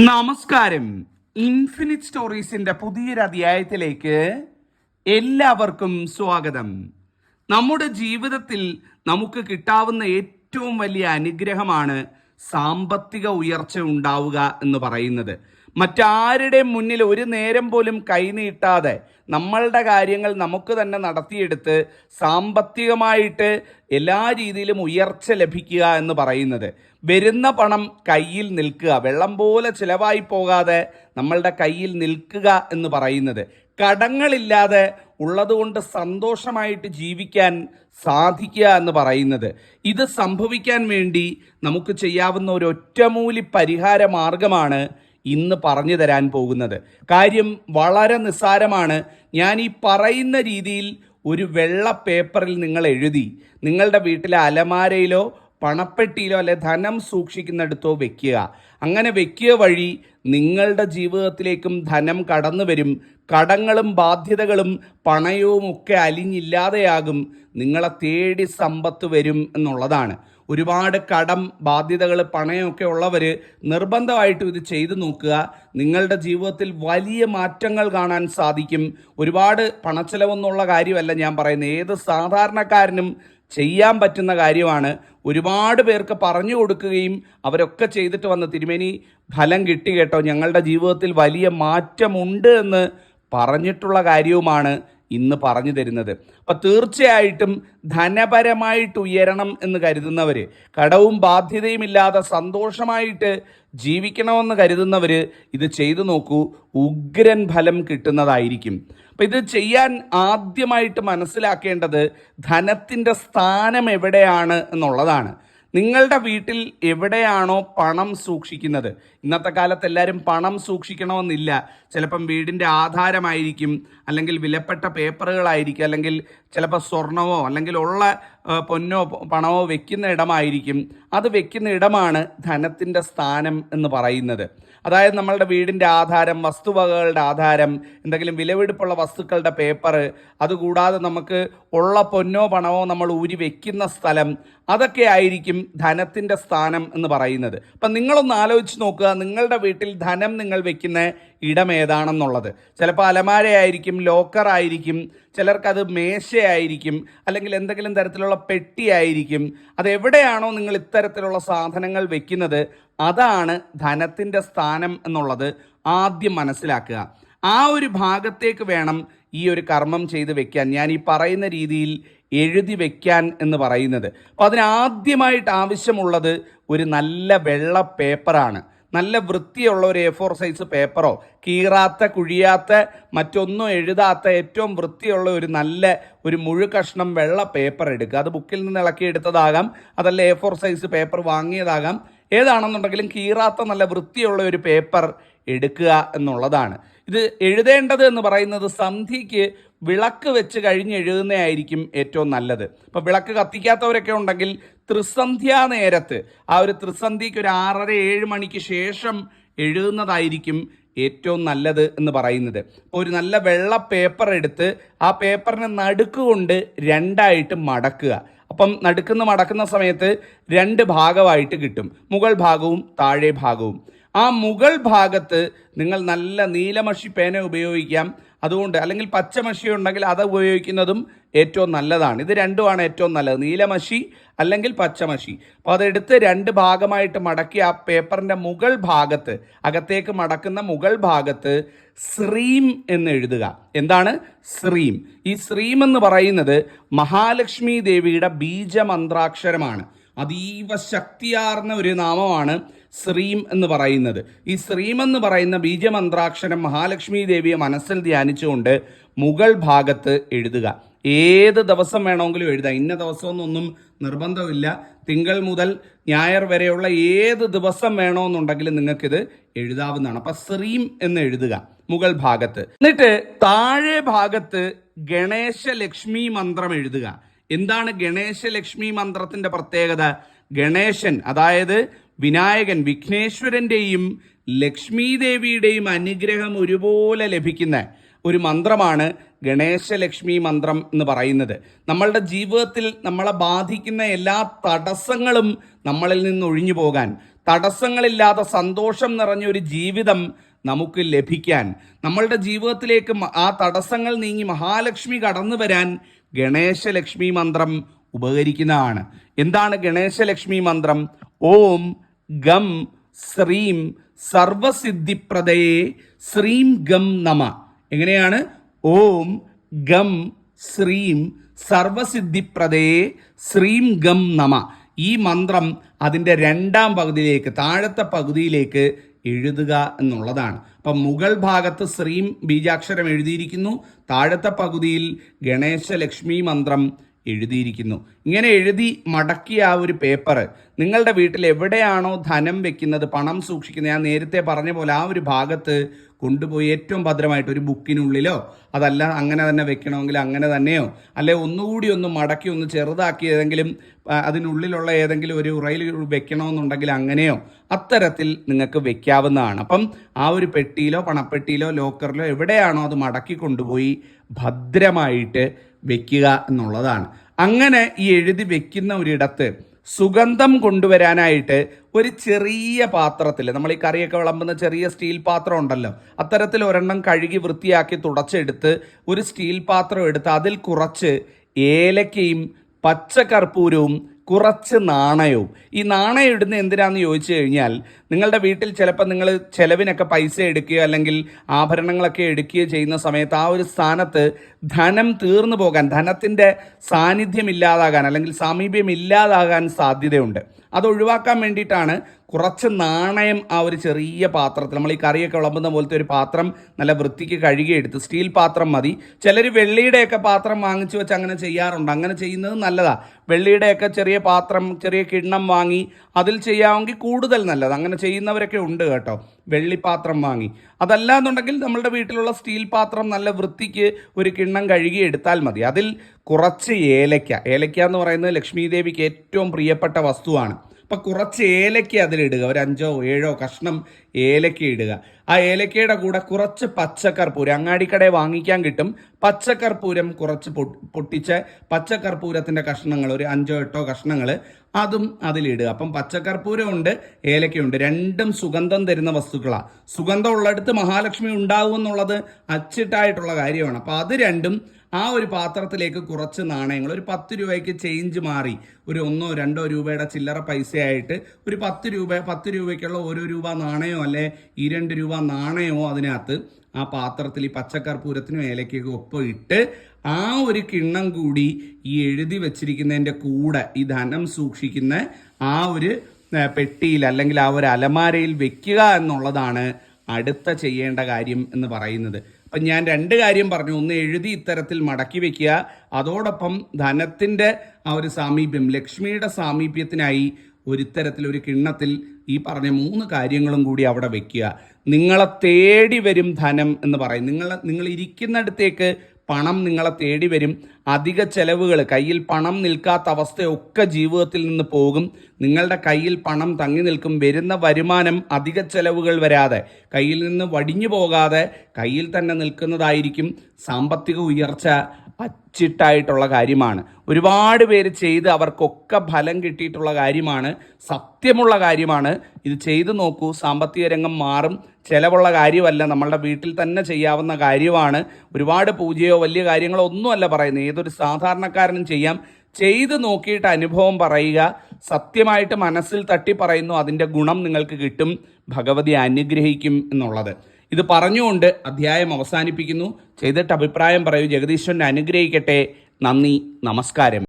നമസ്കാരം. ഇൻഫിനിറ്റ് സ്റ്റോറീസിന്റെ പുതിയൊരു അധ്യായത്തിലേക്ക് എല്ലാവർക്കും സ്വാഗതം. നമ്മുടെ ജീവിതത്തിൽ നമുക്ക് കിട്ടാവുന്ന ഏറ്റവും വലിയ അനുഗ്രഹമാണ് സാമ്പത്തിക ഉയർച്ച ഉണ്ടാവുക എന്ന് പറയുന്നത്. മറ്റാരുടെ മുന്നിൽ ഒരു നേരം പോലും കൈനീട്ടാതെ നമ്മളുടെ കാര്യങ്ങൾ നമുക്ക് തന്നെ നടത്തിയെടുത്ത് സാമ്പത്തികമായിട്ട് എല്ലാ രീതിയിലും ഉയർച്ച ലഭിക്കുക എന്ന് പറയുന്നത്. വരുന്ന പണം കയ്യിൽ നിൽക്കുക വെള്ളം പോലെ ചിലവായി പോകാതെ നമ്മളുടെ കയ്യിൽ നിൽക്കുക എന്ന് പറയുന്നത്. കടങ്ങളില്ലാതെ ഉള്ളതുകൊണ്ട് സന്തോഷമായിട്ട് ജീവിക്കാൻ സാധിക്കുക എന്ന് പറയുന്നത്. ഇത് സംഭവിക്കാൻ വേണ്ടി നമുക്ക് ചെയ്യാവുന്ന ഒരു ഒറ്റമൂലി പരിഹാര മാർഗമാണ് ഇന്ന് പറഞ്ഞു തരാൻ പോകുന്നത്. കാര്യം വളരെ നിസ്സാരമാണ്. ഞാൻ ഈ പറയുന്ന രീതിയിൽ ഒരു വെള്ള പേപ്പറിൽ നിങ്ങൾ എഴുതി നിങ്ങളുടെ വീട്ടിലെ അലമാരയിലോ പണപ്പെട്ടിയിലോ അല്ലെ ധനം സൂക്ഷിക്കുന്നിടത്തോ വെക്കുക. അങ്ങനെ വെക്കുക വഴി നിങ്ങളുടെ ജീവിതത്തിലേക്കും ധനം കടന്നു വരും. കടങ്ങളും ബാധ്യതകളും പണയവും ഒക്കെ അലിഞ്ഞില്ലാതെയാകും. നിങ്ങളെ തേടി സമ്പത്ത് വരും എന്നുള്ളതാണ്. ഒരുപാട് കടം ബാധ്യതകൾ പണയമൊക്കെ ഉള്ളവർ നിർബന്ധമായിട്ടും ഇത് ചെയ്തു നോക്കുക. നിങ്ങളുടെ ജീവിതത്തിൽ വലിയ മാറ്റങ്ങൾ കാണാൻ സാധിക്കും. ഒരുപാട് പണച്ചെലവെന്നുള്ള കാര്യമല്ല ഞാൻ പറയുന്നത്. ഏത് സാധാരണക്കാരനും ചെയ്യാൻ പറ്റുന്ന കാര്യമാണ്. ഒരുപാട് പേർക്ക് പറഞ്ഞു കൊടുക്കുകയും അവരൊക്കെ ചെയ്തിട്ട് വന്ന തിരുമേനി ഫലം കിട്ടി കേട്ടോ. ഞങ്ങളുടെ ജീവിതത്തിൽ വലിയ മാറ്റമുണ്ട് എന്ന് പറഞ്ഞിട്ടുള്ള കാര്യവുമാണ് ഇന്ന് പറഞ്ഞു തരുന്നത്. അപ്പം തീർച്ചയായിട്ടും ധനപരമായിട്ട് ഉയരണം എന്ന് കരുതുന്നവർ കടവും ബാധ്യതയും ഇല്ലാതെ സന്തോഷമായിട്ട് ജീവിക്കണമെന്ന് കരുതുന്നവർ ഇത് ചെയ്തു നോക്കൂ. ഉഗ്രൻ ഫലം കിട്ടുന്നതായിരിക്കും. അപ്പം ഇത് ചെയ്യാൻ ആദ്യമായിട്ട് മനസ്സിലാക്കേണ്ടത് ധനത്തിന്റെ സ്ഥാനം എവിടെയാണ് എന്നുള്ളതാണ്. നിങ്ങളുടെ വീട്ടിൽ എവിടെയാണോ പണം സൂക്ഷിക്കുന്നത്? ഇന്നത്തെ കാലത്ത് എല്ലാവരും പണം സൂക്ഷിക്കണമെന്നില്ല. ചിലപ്പം വീടിന്റെ ആധാരമായിരിക്കും അല്ലെങ്കിൽ വിലപ്പെട്ട പേപ്പറുകളായിരിക്കും അല്ലെങ്കിൽ ചിലപ്പോൾ സ്വർണമോ അല്ലെങ്കിൽ ഉള്ള പൊന്നോ പണമോ വെക്കുന്ന ഇടമായിരിക്കും. അത് വെക്കുന്ന ഇടമാണ് ധനത്തിന്റെ സ്ഥാനം എന്ന് പറയുന്നത്. അതായത് നമ്മളുടെ വീടിന്റെ ആധാരം വസ്തുവകകളുടെ ആധാരം എന്തെങ്കിലും വിലവെടുപ്പുള്ള വസ്തുക്കളുടെ പേപ്പർ അതുകൂടാതെ നമുക്ക് ഉള്ള പൊന്നോ പണമോ നമ്മൾ ഊരി വെക്കുന്ന സ്ഥലം അതൊക്കെ ആയിരിക്കും ധനത്തിന്റെ സ്ഥാനം എന്ന് പറയുന്നത്. അപ്പം നിങ്ങളൊന്ന് ആലോചിച്ച് നോക്കുക നിങ്ങളുടെ വീട്ടിൽ ധനം നിങ്ങൾ വെക്കുന്ന ഇടം ഏതാണെന്നുള്ളത്. ചിലപ്പോൾ അലമാരയായിരിക്കും ലോക്കർ ആയിരിക്കും ചിലർക്കത് മേശയായിരിക്കും അല്ലെങ്കിൽ എന്തെങ്കിലും തരത്തിലുള്ള പെട്ടിയായിരിക്കും അത് എവിടെയാണോ നിങ്ങൾ ഇത്തരത്തിലുള്ള സാധനങ്ങൾ വെക്കുന്നത് അതാണ് ധനത്തിന്റെ സ്ഥാനം എന്നുള്ളത് ആദ്യം മനസ്സിലാക്കുക. ആ ഒരു ഭാഗത്തേക്ക് വേണം ഈ ഒരു കർമ്മം ചെയ്ത് വെക്കാൻ. ഞാൻ ഈ പറയുന്ന രീതിയിൽ എഴുതി വെക്കാൻ എന്ന് പറയുന്നത്. അപ്പോൾ അതിനാദ്യമായിട്ട് ആവശ്യമുള്ളത് ഒരു നല്ല വെള്ള പേപ്പറാണ്. നല്ല വൃത്തിയുള്ള ഒരു എ ഫോർ സൈസ് പേപ്പറോ കീറാത്ത കുഴിയാത്ത മറ്റൊന്നും എഴുതാത്ത ഏറ്റവും വൃത്തിയുള്ള ഒരു നല്ല ഒരു മുഴു കഷ്ണം വെള്ള പേപ്പർ എടുക്കുക. അത് ബുക്കിൽ നിന്ന് ഇളക്കി എടുത്തതാകാം അതല്ല എ ഫോർ സൈസ് പേപ്പർ വാങ്ങിയതാകാം. ഏതാണെന്നുണ്ടെങ്കിലും കീറാത്ത നല്ല വൃത്തിയുള്ള ഒരു പേപ്പർ എടുക്കുക എന്നുള്ളതാണ്. ഇത് എഴുതേണ്ടത് എന്ന് പറയുന്നത് സന്ധിക്ക് വിളക്ക് വെച്ച് കഴിഞ്ഞ് എഴുതുന്നതായിരിക്കും ഏറ്റവും നല്ലത്. ഇപ്പം വിളക്ക് കത്തിക്കാത്തവരൊക്കെ ഉണ്ടെങ്കിൽ ത്രിസന്ധ്യാ നേരത്ത് ആ ഒരു ത്രിസന്ധിക്ക് ഒരു ആറര ഏഴ് മണിക്ക് ശേഷം എഴുതുന്നതായിരിക്കും ഏറ്റവും നല്ലത് എന്ന് പറയുന്നത്. ഒരു നല്ല വെള്ള പേപ്പർ എടുത്ത് ആ പേപ്പറിനെ നടുക്ക് കൊണ്ട് രണ്ടായിട്ട് മടക്കുക. അപ്പം നടുക്കുന്ന് മടക്കുന്ന സമയത്ത് രണ്ട് ഭാഗമായിട്ട് കിട്ടും. മുകൾ ഭാഗവും താഴെ ഭാഗവും. ആ മുകൾ ഭാഗത്ത് നിങ്ങൾ നല്ല നീലമഷി പേന ഉപയോഗിക്കാം. അതുകൊണ്ട് അല്ലെങ്കിൽ പച്ചമഷി ഉണ്ടെങ്കിൽ അത് ഉപയോഗിക്കുന്നതും ഏറ്റവും നല്ലതാണ്. ഇത് രണ്ടുമാണ് ഏറ്റവും നല്ലത്. നീലമഷി അല്ലെങ്കിൽ പച്ചമഷി. അപ്പോൾ അതെടുത്ത് രണ്ട് ഭാഗമായിട്ട് മടക്കി ആ പേപ്പറിന്റെ മുകൾ ഭാഗത്ത് അകത്തേക്ക് മടക്കുന്ന മുകൾ ഭാഗത്ത് ശ്രീം എന്ന് എഴുതുക. എന്താണ്? ശ്രീം. ഈ ശ്രീം എന്ന് പറയുന്നത് മഹാലക്ഷ്മി ദേവിയുടെ ബീജമന്ത്രാക്ഷരമാണ്. അതീവ ശക്തിയാർന്ന ഒരു നാമമാണ് ശ്രീം എന്ന് പറയുന്നത്. ഈ ശ്രീം എന്ന് പറയുന്ന ബീജമന്ത്രാക്ഷരം മഹാലക്ഷ്മി ദേവിയെ മനസ്സിൽ ധ്യാനിച്ചുകൊണ്ട് മുകൾ ഭാഗത്ത് എഴുതുക. ഏത് ദിവസം വേണമെങ്കിലും എഴുതാം. ഇന്ന ദിവസമൊന്നും നിർബന്ധമില്ല. തിങ്കൾ മുതൽ ഞായർ വരെയുള്ള ഏത് ദിവസം വേണമെന്നുണ്ടെങ്കിലും നിങ്ങൾക്കിത് എഴുതാവുന്നതാണ്. അപ്പം ശ്രീം എന്ന് എഴുതുക മുകൾ ഭാഗത്ത്. എന്നിട്ട് താഴെ ഭാഗത്ത് ഗണേശ ലക്ഷ്മി മന്ത്രം എഴുതുക. എന്താണ് ഗണേശ ലക്ഷ്മി മന്ത്രത്തിന്റെ പ്രത്യേകത? ഗണേശൻ അതായത് വിനായകൻ വിഘ്നേശ്വരന്റെയും ലക്ഷ്മി ദേവിയുടെയും അനുഗ്രഹം ഒരുപോലെ ലഭിക്കുന്ന ഒരു മന്ത്രമാണ് ഗണേശ ലക്ഷ്മി മന്ത്രം എന്ന് പറയുന്നത്. നമ്മളുടെ ജീവിതത്തിൽ നമ്മളെ ബാധിക്കുന്ന എല്ലാ തടസ്സങ്ങളും നമ്മളിൽ നിന്ന് ഒഴിഞ്ഞു പോകാൻ തടസ്സങ്ങളില്ലാതെ സന്തോഷം നിറഞ്ഞ ഒരു ജീവിതം നമുക്ക് ലഭിക്കാൻ നമ്മളുടെ ജീവിതത്തിലേക്ക് ആ തടസ്സങ്ങൾ നീങ്ങി മഹാലക്ഷ്മി കടന്നു വരാൻ ഗണേശലക്ഷ്മി മന്ത്രം ഉപകരിക്കുന്നതാണ്. എന്താണ് ഗണേശലക്ഷ്മി മന്ത്രം? ഓം ഗം ശ്രീം സർവസിദ്ധിപ്രദയെ ശ്രീം ഗം നമ. എങ്ങനെയാണ്? ഓം ഗം ശ്രീം സർവസിദ്ധിപ്രദയെ ശ്രീം ഗം നമ. ഈ മന്ത്രം അതിന്റെ രണ്ടാം പകുതിയിലേക്ക് താഴത്തെ പകുതിയിലേക്ക് എഴുതുക എന്നുള്ളതാണ്. അപ്പം മുകൾ ഭാഗത്ത് ശ്രീം ബീജാക്ഷരം എഴുതിയിരിക്കുന്നു. താഴത്തെ പകുതിയിൽ ഗണേശ ലക്ഷ്മി മന്ത്രം എഴുതിയിരിക്കുന്നു. ഇങ്ങനെ എഴുതി മടക്കിയ ആ ഒരു പേപ്പർ നിങ്ങളുടെ വീട്ടിൽ എവിടെയാണോ ധനം വെക്കുന്നത് പണം സൂക്ഷിക്കുന്നത് ഞാൻ നേരത്തെ പറഞ്ഞ പോലെ ആ ഒരു ഭാഗത്ത് കൊണ്ടുപോയി ഏറ്റവും ഭദ്രമായിട്ട് ഒരു ബുക്കിനുള്ളിലോ അതല്ല അങ്ങനെ തന്നെ വെക്കണമെങ്കിൽ അങ്ങനെ തന്നെയോ അല്ലെ ഒന്നുകൂടി ഒന്ന് മടക്കി ഒന്ന് ചെറുതാക്കി ഏതെങ്കിലും അതിനുള്ളിലുള്ള ഏതെങ്കിലും ഒരു ഉറയിൽ വെക്കണമെന്നുണ്ടെങ്കിൽ അങ്ങനെയോ അത്തരത്തിൽ നിങ്ങൾക്ക് വെക്കാവുന്നതാണ്. അപ്പം ആ ഒരു പെട്ടിയിലോ പണപ്പെട്ടിയിലോ ലോക്കറിലോ എവിടെയാണോ അത് മടക്കി കൊണ്ടുപോയി ഭദ്രമായിട്ട് വെക്കുക എന്നുള്ളതാണ്. അങ്ങനെ ഈ എഴുതി വെക്കുന്ന ഒരിടത്ത് സുഗന്ധം കൊണ്ടുവരാനായിട്ട് ഒരു ചെറിയ പാത്രത്തിൽ നമ്മൾ ഈ കറിയൊക്കെ വിളമ്പുന്ന ചെറിയ സ്റ്റീൽ പാത്രം ഉണ്ടല്ലോ അത്തരത്തിൽ ഒരെണ്ണം കഴുകി വൃത്തിയാക്കി തുടച്ചെടുത്ത് ഒരു സ്റ്റീൽ പാത്രം എടുത്ത് അതിൽ കുറച്ച് ഏലക്കയും പച്ചക്കർപ്പൂരവും കുറച്ച് നാണയവും. ഈ നാണയം ഇടുന്ന എന്തിനാന്ന് ചോദിച്ചു കഴിഞ്ഞാൽ നിങ്ങളുടെ വീട്ടിൽ ചിലപ്പോൾ നിങ്ങൾ ചെലവിനൊക്കെ പൈസ എടുക്കുകയോ അല്ലെങ്കിൽ ആഭരണങ്ങളൊക്കെ എടുക്കുകയോ ചെയ്യുന്ന സമയത്ത് ആ ഒരു സ്ഥാനത്ത് ധനം തീർന്നു പോകാൻ ധനത്തിന്റെ സാന്നിധ്യം ഇല്ലാതാകാൻ അല്ലെങ്കിൽ സാമീപ്യം ഇല്ലാതാകാൻ സാധ്യതയുണ്ട്. അത് ഒഴിവാക്കാൻ വേണ്ടിയിട്ടാണ് കുറച്ച് നാണയം ആ ഒരു ചെറിയ പാത്രത്തിൽ നമ്മൾ ഈ കറിയൊക്കെ വിളമ്പുന്ന പോലത്തെ ഒരു പാത്രം നല്ല വൃത്തിക്ക് കഴുകിയെടുത്ത് സ്റ്റീൽ പാത്രം മതി. ചിലർ വെള്ളിയുടെയൊക്കെ പാത്രം വാങ്ങിച്ചു വെച്ച് അങ്ങനെ ചെയ്യാറുണ്ട്. അങ്ങനെ ചെയ്യുന്നത് നല്ലതാണ് വെള്ളിയുടെയൊക്കെ ചെറിയ പാത്രം ചെറിയ കിണ്ണം വാങ്ങി അതിൽ ചെയ്യാമെങ്കിൽ കൂടുതൽ നല്ലത്. അങ്ങനെ ചെയ്യുന്നവരൊക്കെ ഉണ്ട് കേട്ടോ. വെള്ളിപ്പാത്രം വാങ്ങി. അതല്ല എന്നുണ്ടെങ്കിൽ നമ്മളുടെ വീട്ടിലുള്ള സ്റ്റീൽ പാത്രം നല്ല വൃത്തിക്ക് ഒരു കിണ്ണം കഴുകി എടുത്താൽ മതി. അതിൽ കുറച്ച് ഏലയ്ക്ക ഏലയ്ക്ക എന്ന് പറയുന്നത് ലക്ഷ്മി ദേവിക്ക് ഏറ്റവും പ്രിയപ്പെട്ട വസ്തുവാണ്. അപ്പം കുറച്ച് ഏലക്ക അതിലിടുക. ഒരു അഞ്ചോ ഏഴോ കഷ്ണം ഏലക്ക ഇടുക. ആ ഏലക്കയുടെ കൂടെ കുറച്ച് പച്ചക്കർപ്പൂരം. അങ്ങാടിക്കടയിൽ വാങ്ങിക്കാൻ കിട്ടും. പച്ചക്കർപ്പൂരം കുറച്ച് പൊട്ടിച്ച പച്ചക്കർപ്പൂരത്തിന്റെ കഷ്ണങ്ങൾ ഒരു അഞ്ചോ എട്ടോ കഷ്ണങ്ങൾ അതും അതിലിടുക. അപ്പം പച്ചക്കർപ്പൂരം ഉണ്ട് ഏലക്കയുണ്ട് രണ്ടും സുഗന്ധം തരുന്ന വസ്തുക്കളാണ് സുഗന്ധം ഉള്ളിടത്ത് മഹാലക്ഷ്മി ഉണ്ടാവും എന്നുള്ളത് അച്ചിട്ടായിട്ടുള്ള കാര്യമാണ്. അപ്പം അത് രണ്ടും ആ ഒരു പാത്രത്തിലേക്ക് കുറച്ച് നാണയങ്ങൾ ഒരു പത്ത് രൂപയ്ക്ക് ചേഞ്ച് മാറി ഒരു ഒന്നോ രണ്ടോ രൂപയുടെ ചില്ലറ പൈസയായിട്ട് ഒരു പത്ത് രൂപ പത്ത് രൂപയ്ക്കുള്ള ഓരോ രൂപ നാണയമോ അല്ലെ ഈ രണ്ട് രൂപ നാണയമോ അതിനകത്ത് ആ പാത്രത്തിൽ ഈ പച്ചക്കർപ്പൂരത്തിനും ഏലക്കൊക്കെ ഒപ്പം ഇട്ട് ആ ഒരു കിണ്ണം കൂടി ഈ എഴുതി വെച്ചിരിക്കുന്നതിന്റെ കൂടെ ഈ ധനം സൂക്ഷിക്കുന്ന ആ ഒരു പെട്ടിയിൽ അല്ലെങ്കിൽ ആ ഒരു അലമാരയിൽ വെക്കുക എന്നുള്ളതാണ് അടുത്ത ചെയ്യേണ്ട കാര്യം എന്ന് പറയുന്നത്. അപ്പം ഞാൻ രണ്ട് കാര്യം പറഞ്ഞു. ഒന്ന് എഴുതി ഇത്തരത്തിൽ മടക്കി വെക്കുക. അതോടൊപ്പം ധനത്തിന്റെ ആ ഒരു സാമീപ്യം ലക്ഷ്മിയുടെ സാമീപ്യത്തിനായി ഒരിത്തരത്തിൽ ഒരു കിണ്ണത്തിൽ ഈ പറഞ്ഞ മൂന്ന് കാര്യങ്ങളും കൂടി അവിടെ വെക്കുക. നിങ്ങളെ തേടി വരും ധനം എന്ന് പറയും. നിങ്ങൾ നിങ്ങൾ ഇരിക്കുന്നിടത്തേക്ക് പണം നിങ്ങളെ തേടി വരും. അധിക ചെലവുകൾ കയ്യിൽ പണം നിൽക്കാത്ത അവസ്ഥയൊക്കെ ജീവിതത്തിൽ നിന്ന് പോകും. നിങ്ങളുടെ കയ്യിൽ പണം തങ്ങി നിൽക്കും. വരുന്ന വരുമാനം അധിക ചെലവുകൾ വരാതെ. കയ്യിൽ നിന്ന് വടിഞ്ഞു പോകാതെ കയ്യിൽ തന്നെ നിൽക്കുന്നതായിരിക്കും സാമ്പത്തിക ഉയർച്ച. അച്ചിട്ടായിട്ടുള്ള കാര്യമാണ്. ഒരുപാട് പേര് ചെയ്ത് അവർക്കൊക്കെ ഫലം കിട്ടിയിട്ടുള്ള കാര്യമാണ്. സത്യമുള്ള കാര്യമാണ്. ഇത് ചെയ്തു നോക്കൂ. സാമ്പത്തിക രംഗം മാറും. ചിലവുള്ള കാര്യമല്ല. നമ്മളുടെ വീട്ടിൽ തന്നെ ചെയ്യാവുന്ന കാര്യമാണ്. ഒരുപാട് പൂജയോ വലിയ കാര്യങ്ങളോ ഒന്നുമല്ല പറയുന്നത്. ഏതൊരു സാധാരണക്കാരനും ചെയ്യാം. ചെയ്ത് നോക്കിയിട്ട് അനുഭവം പറയുക. സത്യമായിട്ട് മനസ്സിൽ തട്ടി പറയുന്നു. അതിന്റെ ഗുണം നിങ്ങൾക്ക് കിട്ടും. ഭഗവതി അനുഗ്രഹിക്കും എന്നുള്ളത്. ഇത് പറഞ്ഞുകൊണ്ട് അധ്യായം അവസാനിപ്പിക്കുന്നു. ചെയ്തിട്ട് അഭിപ്രായം പറയൂ. ജഗദീശ്വരനെ അനുഗ്രഹിക്കട്ടെ. നന്ദി. നമസ്കാരം.